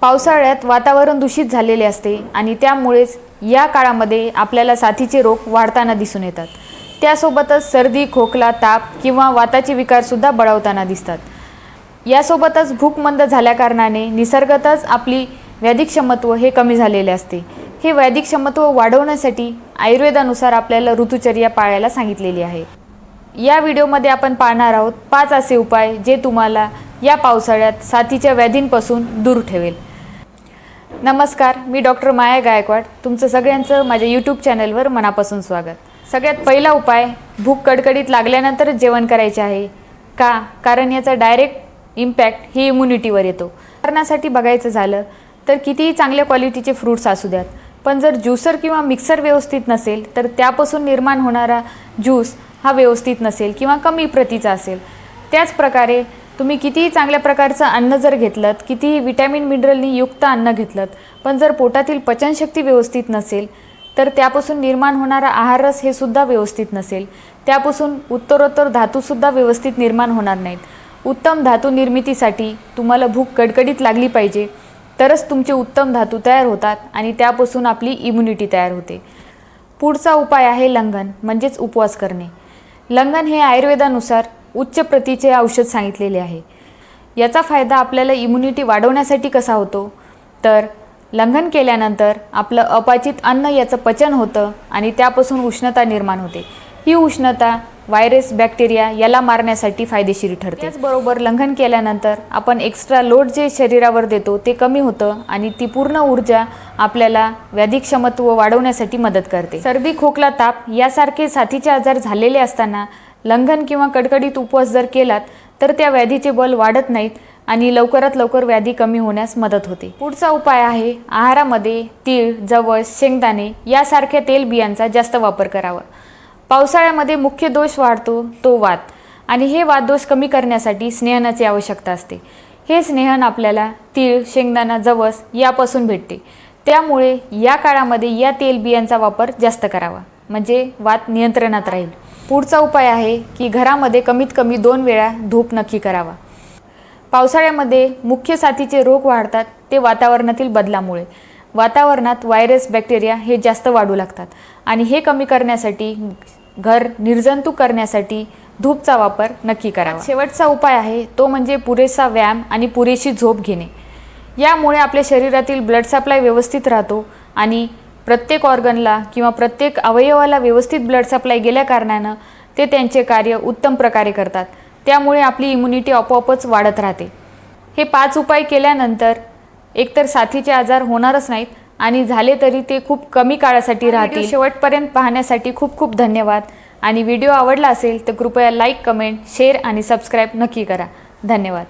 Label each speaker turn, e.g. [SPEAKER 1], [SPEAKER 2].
[SPEAKER 1] पावसाळ्यात वातावरण दूषित झालेले असते आणि त्यामुळेच या काळामध्ये आपल्याला साथीचे रोग वाढताना दिसून येतात. त्यासोबतच सर्दी खोकला ताप किंवा वाताचे विकारसुद्धा बळावताना दिसतात. यासोबतच भूकमंद झाल्याकारणाने निसर्गतच आपली व्याधिक क्षमत्व हे कमी झालेले असते. हे व्याधिक क्षमत्व वाढवण्यासाठी आयुर्वेदानुसार आपल्याला ऋतुचर्या पाळायला सांगितलेली आहे. या व्हिडिओमध्ये आपण पाहणार आहोत पाच असे उपाय जे तुम्हाला या पावसाळ्यात साथीच्या व्याधींपासून दूर ठेवेल. नमस्कार मी डॉक्टर माया गायकवाड. तुमचं सगळ्यांचं माझ्या यूट्यूब चॅनलवर मनापासून स्वागत. सगळ्यात पहिला उपाय भूक कडकडीत लागल्यानंतरच जेवण करायचे आहे. का? कारण याचा डायरेक्ट इम्पॅक्ट ही इम्युनिटीवर येतो. कारणासाठी बघायचं झालं तर कितीही चांगल्या क्वालिटीचे फ्रूट्स असू द्यात पण जर ज्युसर किंवा मिक्सर व्यवस्थित नसेल तर त्यापासून निर्माण होणारा ज्यूस हा व्यवस्थित नसेल किंवा कमी प्रतीचा असेल. त्याच प्रकारे तुम्ही कितीही चांगल्या प्रकारचं अन्न जर घेतलं कितीही विटॅमिन मिनरलनी युक्त अन्न घेतलं पण जर पोटातील पचनशक्ती व्यवस्थित नसेल तर त्यापासून निर्माण होणारा आहार रस हे सुद्धा व्यवस्थित नसेल. त्यापासून उत्तरोत्तर धातूसुद्धा व्यवस्थित निर्माण होणार नाहीत. उत्तम धातू निर्मितीसाठी तुम्हाला भूक कडकडीत लागली पाहिजे तरच तुमचे उत्तम धातू तयार होतात आणि त्यापासून आपली इम्युनिटी तयार होते. पुढचा उपाय आहे लंघन म्हणजेच उपवास करणे. लंघन हे आयुर्वेदानुसार उच्च प्रतीचे औषध सांगितलेले आहे. याचा फायदा आपल्याला इम्युनिटी वाढवण्यासाठी कसा होतो? तर लंघन केल्यानंतर आपलं अपाचित अन्न याचं पचन होतं आणि त्यापासून उष्णता निर्माण होते. ही उष्णता व्हायरस बॅक्टेरिया याला मारण्यासाठी फायदेशीर ठरते. त्याचबरोबर लंघन केल्यानंतर आपण एक्स्ट्रा लोड जे शरीरावर देतो ते कमी होतं आणि ती पूर्ण ऊर्जा आपल्याला व्याधिक्षमत्व वाढवण्यासाठी मदत करते. सर्दी खोकला ताप यासारखे साथीचे आजार झालेले असताना लंघन किंवा कडकडीत उपवास जर केलात तर त्या व्याधीचे बल वाढत नाहीत आणि लवकरात लवकर व्याधी कमी होण्यास मदत होते. पुढचा उपाय आहे आहारामध्ये तीळ जवस शेंगदाणे यासारख्या तेलबियांचा जास्त वापर करावा. पावसाळ्यामध्ये मुख्य दोष वाढतो तो वात आणि हे वातदोष कमी करण्यासाठी स्नेहनाची आवश्यकता असते. हे स्नेहन आपल्याला तीळ शेंगदाणा जवस यापासून भेटते. त्यामुळे या काळामध्ये या तेलबियांचा वापर जास्त करावा. म्हणजे वात नियंत्रणात राहील. पुढचा उपाय आहे की घरामध्ये कमीत कमी दोन वेळा धूप नक्की करावा. पावसाळ्यामध्ये मुख्य साथीचे रोग वाढतात ते वातावरणातील बदलामुळे. वातावरणात व्हायरस बॅक्टेरिया हे जास्त वाढू लागतात आणि हे कमी करण्यासाठी घर निर्जंतुक करण्यासाठी धूपचा वापर नक्की करावा. शेवटचा उपाय आहे तो म्हणजे पुरेसा व्यायाम आणि पुरेशी झोप घेणे. यामुळे आपल्या शरीरातील ब्लड सप्लाय व्यवस्थित राहतो आणि प्रत्येक ऑर्गनला किंवा प्रत्येक अवयवाला व्यवस्थित ब्लड सप्लाय गेल्या कारणानं ते त्यांचे कार्य उत्तम प्रकारे करतात. त्यामुळे आपली इम्युनिटी आपोआपच वाढत राहते. हे पाच उपाय केल्यानंतर एकतर साथीचे आजार होणारच नाहीत आणि झाले तरी ते खूप कमी काळासाठी राहतील. शेवटपर्यंत पाहण्यासाठी खूप खूप धन्यवाद. आणि व्हिडिओ आवडला असेल तर कृपया लाईक कमेंट शेअर आणि सबस्क्राईब नक्की करा. धन्यवाद.